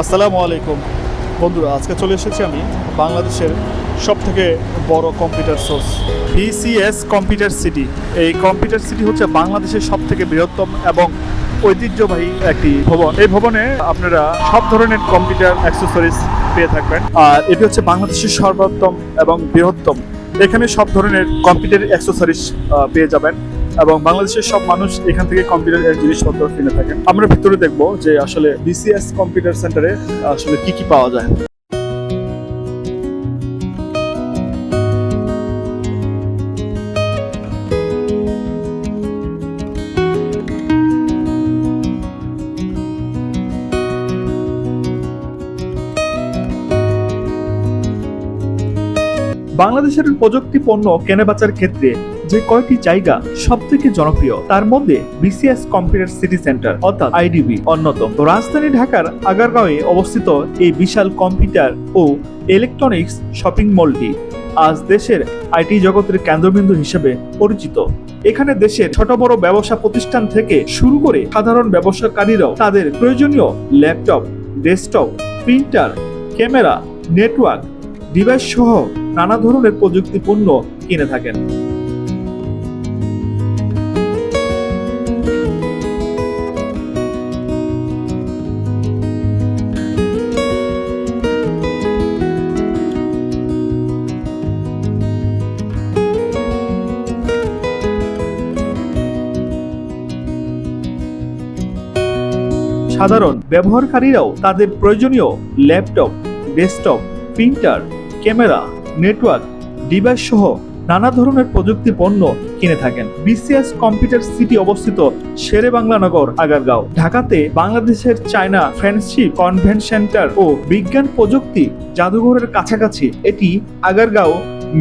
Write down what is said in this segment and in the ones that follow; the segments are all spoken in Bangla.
আসসালামু আলাইকুম। বন্ধুরা, আজকে চলে এসেছি আমি বাংলাদেশের সব থেকে বড় computer source BCS computer city এই কম্পিউটার সিটি হচ্ছে বাংলাদেশের সব থেকে বৃহত্তম এবং ঐতিহ্যবাহী একটি ভবন। এই ভবনে আপনারা সব ধরনের কম্পিউটার অ্যাক্সেসরিজ পেয়ে থাকবেন। আর এটি হচ্ছে বাংলাদেশের সর্বোত্তম এবং বৃহত্তম। এখানে সব ধরনের কম্পিউটার অ্যাক্সেসরিজ পেয়ে যাবেন। এবং বাংলাদেশের সব মানুষ এখান থেকে কম্পিউটারের জিনিসপত্র কিনে থাকেন আমরা ভিতরে দেখব যে আসলে বিসিএস কম্পিউটার সেন্টারে আসলে কি কি পাওয়া যায়। বাংলাদেশের প্রযুক্তি পণ্য কেনাবেচার ক্ষেত্রে যে কয়টি জায়গা সব থেকে জনপ্রিয়, তার মধ্যে বিসিএস কম্পিউটার সিটি সেন্টার অর্থাৎ আইডিবি অন্যতম। রাজধানী ঢাকার আগারগাঁওয়ে অবস্থিত এই বিশাল কম্পিউটার ও ইলেকট্রনিক্স শপিং মলটি আজ দেশের আইটি জগতের কেন্দ্রবিন্দু হিসেবে পরিচিত। এখানে দেশের ছোট বড় ব্যবসা প্রতিষ্ঠান থেকে শুরু করে সাধারণ ব্যবসাকারীরাও তাদের প্রয়োজনীয় laptop, desktop, printer, camera, network, device সহ নানা ধরনের প্রযুক্তি পণ্য কিনে থাকেন। সাধারণ ব্যবহারকারীরাও তাদের প্রয়োজনীয় laptop, desktop, printer, camera, network, device সহ নানা ধরনের প্রযুক্তি পণ্য কিনে থাকেন। বিসিএস কম্পিউটার সিটি অবস্থিত শেরে বাংলা নগর, আগারগাঁও। ঢাকাতে বাংলাদেশের চায়না ফ্রেন্ডশিপ কনভেন্ট সেন্টার ও বিজ্ঞান প্রযুক্তি জাদুঘরের কাছাকাছি। এটি আগারগাঁও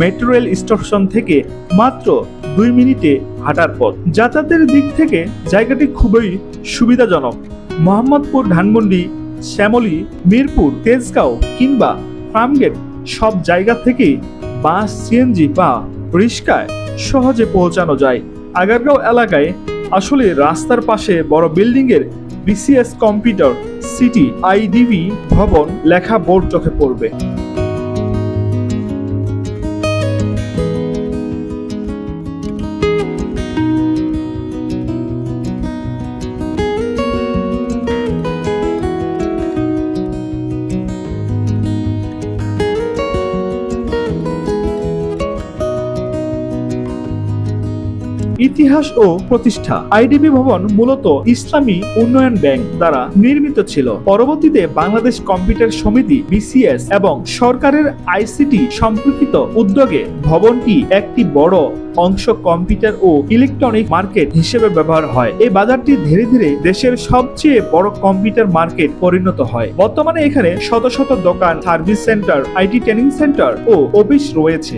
মেট্রো রেল স্টেশন থেকে মাত্র দুই মিনিটে হাঁটার পথ। যাতায়াতের দিক থেকে জায়গাটি খুবই সুবিধাজনক। মোহাম্মদপুর, ধানমন্ডি, শ্যামলী, মিরপুর, তেজগাঁও কিংবা ফার্মগেট সব জায়গা থেকে বাস সিএনজি বা রিস্কায় সহজে পৌঁছানো যায়। আগারগাঁও এলাকায় আসলে রাস্তার পাশে বড় বিল্ডিংয়ের বিসিএস কম্পিউটার সিটি আইডিবি ভবন লেখা বোর্ড চোখে পড়বে। ইতিহাস ও প্রতিষ্ঠা। আইডিবি ভবন মূলত ইসলামী উন্নয়ন ব্যাংক দ্বারা নির্মিত ছিল। পরবর্তীতে বাংলাদেশ কম্পিউটার সমিতি, বিসিএস এবং সরকারের আইসিটি সম্পর্কিত উদ্যোগে ভবনটি একটি বড় অংশ কম্পিউটার ও ইলেকট্রনিক মার্কেট হিসেবে ব্যবহার হয়। এই বাজারটি ধীরে ধীরে দেশের সবচেয়ে বড় কম্পিউটার মার্কেট পরিণত হয়। বর্তমানে এখানে শত শত দোকান, service centre, IT training centre O office রয়েছে।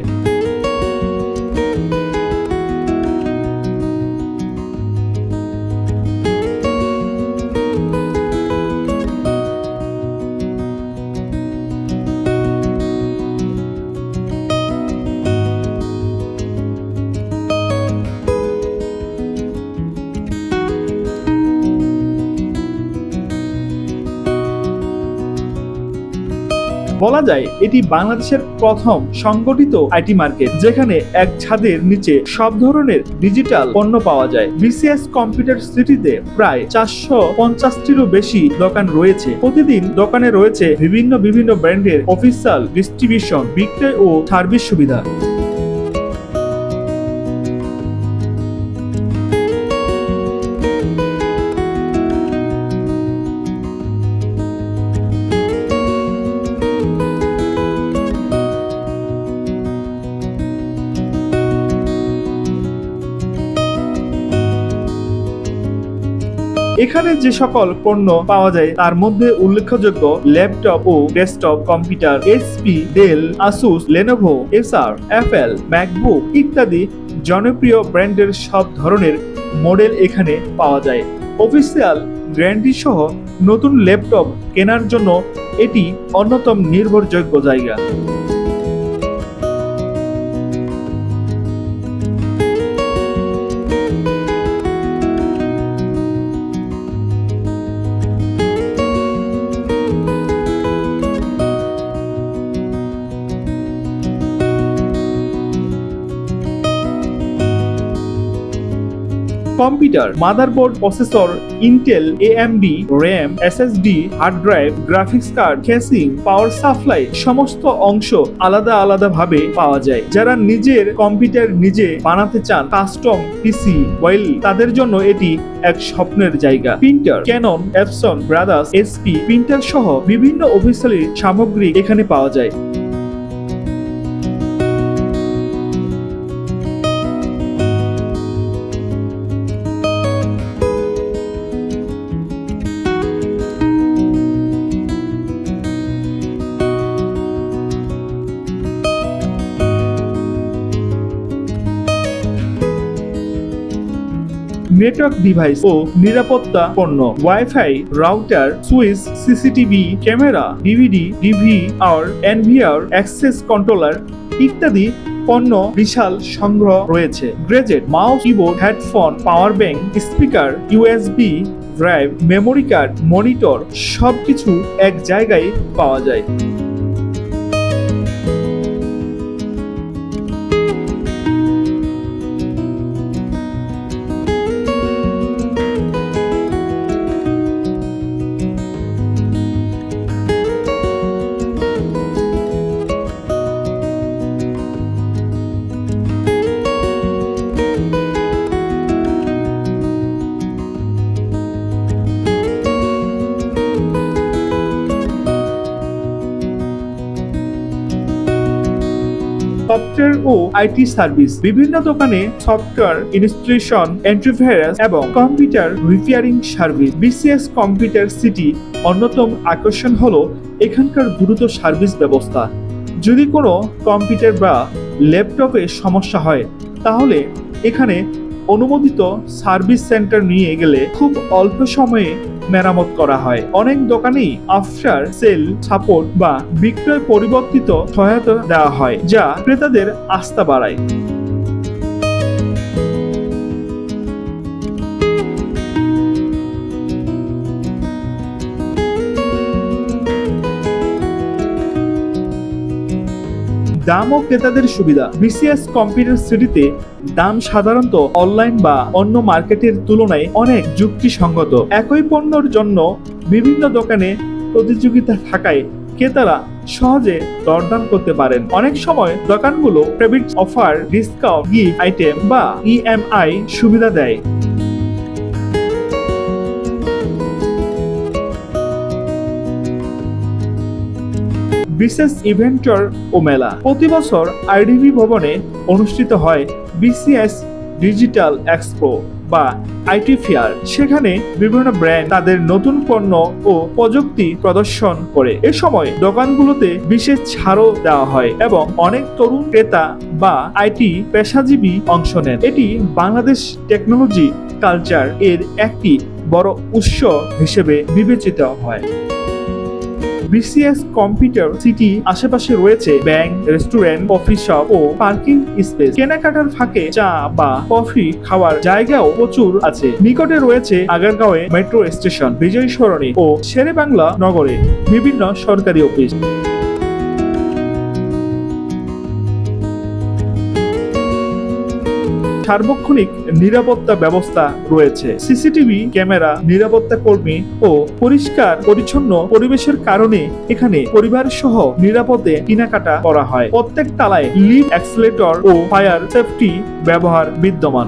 বলা যায়, এটি বাংলাদেশের প্রথম সংগঠিত আইটি মার্কেট, যেখানে এক ছাদের নিচে সব ধরনের ডিজিটাল পণ্য পাওয়া যায়। বিসিএস কম্পিউটার সিটিতে প্রায় চারশো পঞ্চাশটিরও বেশি দোকান রয়েছে। প্রতিদিন দোকানে রয়েছে বিভিন্ন বিভিন্ন ব্র্যান্ডের অফিসিয়াল ডিস্ট্রিবিউশন, বিক্রয় ও সার্ভিস সুবিধা। এখানে যে সকল পণ্য পাওয়া যায়, তার মধ্যে উল্লেখযোগ্য ল্যাপটপ ও desktop, computer, HP, Dell, Asus, Lenovo Acer Apple, MacBook ইত্যাদি জনপ্রিয় ব্র্যান্ডের সব ধরনের মডেল এখানে পাওয়া যায়। অফিসিয়াল গ্র্যান্ডি সহ নতুন ল্যাপটপ কেনার জন্য এটি অন্যতম নির্ভরযোগ্য জায়গা। Computer, motherboard processor, Intel, AMD, RAM, SSD, hard drive, graphics card casing power supply সমস্ত অংশ আলাদা আলাদা ভাবে পাওয়া যায়। যারা নিজের কম্পিউটার নিজে বানাতে চান, কাস্টম, পিসি, ওয়েল, তাদের জন্য এটি এক স্বপ্নের জায়গা। Printer, Canon, Epson, brothers, SP, printer সহ বিভিন্ন অফিসিয়ালি সামগ্রী এখানে পাওয়া যায়। নেটওয়ার্ক ডিভাইস ও নিরাপত্তা পণ্য। WiFi router switch CCTV camera DVD DVR NVR access controller ইত্যাদি পণ্য বিশাল সংগ্রহ রয়েছে। Gadget mouse keyboard headphone power bank speaker USB drive memory card monitor সবকিছু এক জায়গায় পাওয়া যায়। সফটওয়্যার ও আইটি সার্ভিস, বিভিন্ন দোকানে সফটওয়্যার ইনস্টলেশন অ্যান্টিভাইরাস এবং computer repairing service. BCS computer city অন্যতম আকর্ষণ হলো এখানকার দ্রুত সার্ভিস ব্যবস্থা। যদি কোনো কম্পিউটার বা ল্যাপটপে সমস্যা হয়, তাহলে এখানে অনুমোদিত সার্ভিস সেন্টার নিয়ে গেলে খুব অল্প সময়ে মেরামত করা হয়। অনেক দোকানেই আফসার, সেল, সাপোর্ট বা বিক্রয় পরিবর্তিত সহায়তা দেওয়া হয়, যা ক্রেতাদের আস্থা বাড়ায়। দাম ও ক্রেতাদের সুবিধা। বিসিএস কম্পিউটার সিটিতে দাম সাধারণত অনলাইন বা অন্য মার্কেটের তুলনায় অনেক যুক্তিসঙ্গত। একই পণ্যর জন্য বিভিন্ন দোকানে প্রতিযোগিতা থাকায় ক্রেতারা সহজে দরদাম করতে পারেন। অনেক সময় দোকানগুলো credit offer, discount, gift, item বা ইএমআই সুবিধা দেয়। বিশেষ ইভেন্টর ও মেলা। প্রতি বছর আইডিবি ভবনে অনুষ্ঠিত হয় বিসিএস ডিজিটাল এক্সপো বা আইটি ফেয়ার। সেখানে বিভিন্ন ব্র্যান্ড তাদের নতুন পণ্য ও প্রযুক্তি প্রদর্শন করে। এ সময় দোকানগুলোতে বিশেষ ছাড়ও দেওয়া হয় এবং অনেক তরুণ ক্রেতা বা আইটি পেশাজীবী অংশ নেন। এটি বাংলাদেশ টেকনোলজি কালচার এর একটি বড় উৎস হিসেবে বিবেচিত হয়। বিসিএস কম্পিউটার সিটি আশেপাশে রয়েছে ব্যাংক, রেস্টুরেন্ট, কফি শপ ও পার্কিং স্পেস। কেনাকাটার ফাঁকে চা বা কফি খাওয়ার জায়গাও প্রচুর আছে। নিকটে রয়েছে আগারগাঁওয়ে মেট্রো স্টেশন বিজয় সরণি ও শেরে বাংলা নগরে। বিভিন্ন সরকারি অফিস। সার্বক্ষণিক নিরাপত্তা ব্যবস্থা রয়েছে। সিসিটিভি ক্যামেরা, নিরাপত্তা কর্মী ও পরিষ্কার, পরিচ্ছন্ন পরিবেশের কারণে এখানে পরিবার সহ নিরাপদে কেনাকাটা করা হয়। প্রত্যেক তালায় লিফট, অ্যাক্সিলেটর ও ফায়ার সেফটি ব্যবহার বিদ্যমান।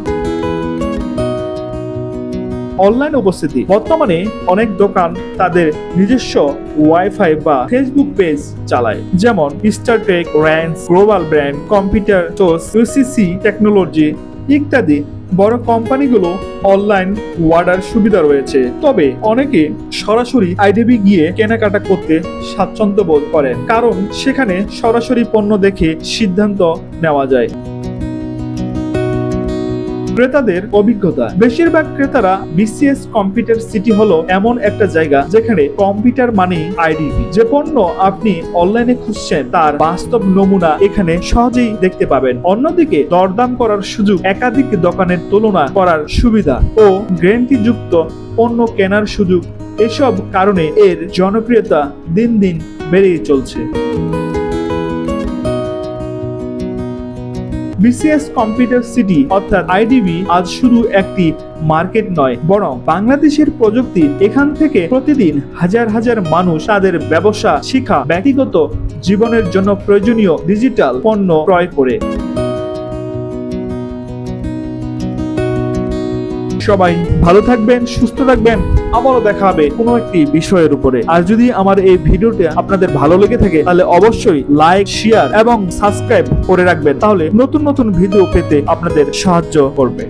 অনলাইন উপস্থিতি। বর্তমানে অনেক দোকান তাদের নিজস্ব ওয়াইফাই বা ফেসবুক পেজ চালায়। যেমন Startech Ryans, global brand, computer source UCC technology ইত্যাদি। বড় কোম্পানিগুলো অনলাইন ওয়ার্ডার সুবিধা রয়েছে। তবে অনেকে সরাসরি আইডিবি গিয়ে কেনাকাটা করতে স্বাচ্ছন্দ্য বোধ করেন। কারণ সেখানে সরাসরি পণ্য দেখে সিদ্ধান্ত নেওয়া যায়। ক্রেতাদের অভিজ্ঞতা। বেশিরভাগ ক্রেতারা বিসিএস কম্পিউটার সিটি হলো এমন একটা জায়গা যেখানে কম্পিউটার মানে আইডিবি যে পণ্য আপনি অনলাইনে খুঁজছেন, তার বাস্তব নমুনা এখানে সহজেই দেখতে পাবেন। অন্যদিকে দরদাম করার সুযোগ একাধিক দোকানের তুলনা করার সুবিধা ও গ্যারান্টি যুক্ত পণ্য কেনার সুযোগ। এসব কারণে এর জনপ্রিয়তা দিন দিন বেড়েই চলছে। বিসিএস কম্পিউটার সিটি, অর্থাৎ আইডিবি, আজ শুধু একটি মার্কেট নয়, বরং বাংলাদেশের প্রযুক্তি এখান থেকে প্রতিদিন হাজার হাজার মানুষ তাদের ব্যবসা, শিক্ষা, ব্যক্তিগত জীবনের জন্য প্রয়োজনীয় ডিজিটাল পণ্য ক্রয় করে। সবাই ভালো থাকবেন, সুস্থ থাকবেন। আবারও দেখা হবে কোনো একটি বিষয়ের উপরে। আর যদি আমার এই ভিডিওটা আপনাদের ভালো লেগে থাকে, তাহলে অবশ্যই লাইক শেয়ার এবং সাবস্ক্রাইব করে রাখবেন। তাহলে নতুন নতুন ভিডিও পেতে আপনাদের সাহায্য করবে।